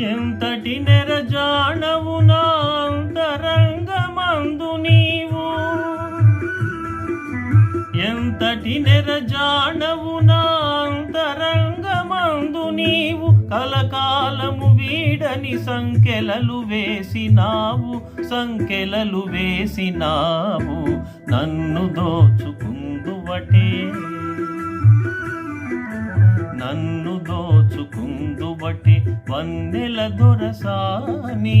ఎంతటి నెరజానవు నా అంతరంగమందు నీవు? ఎంతటి నెరజానవు నా అంతరంగమందు నీవు? కలకాలము వీడని సంకెలలు వేసినావు సంకెలలు వేసినావు నన్ను దోచుకుందువటే. నన్ను దోచుకుందువటే వన్నెల దొరసాని.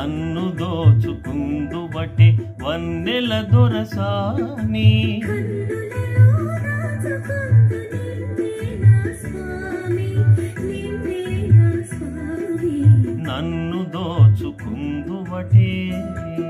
నన్ను దోచుకుందువటే వన్నెల దొరసాని. కన్నులలో దాచుకుందు నిన్నే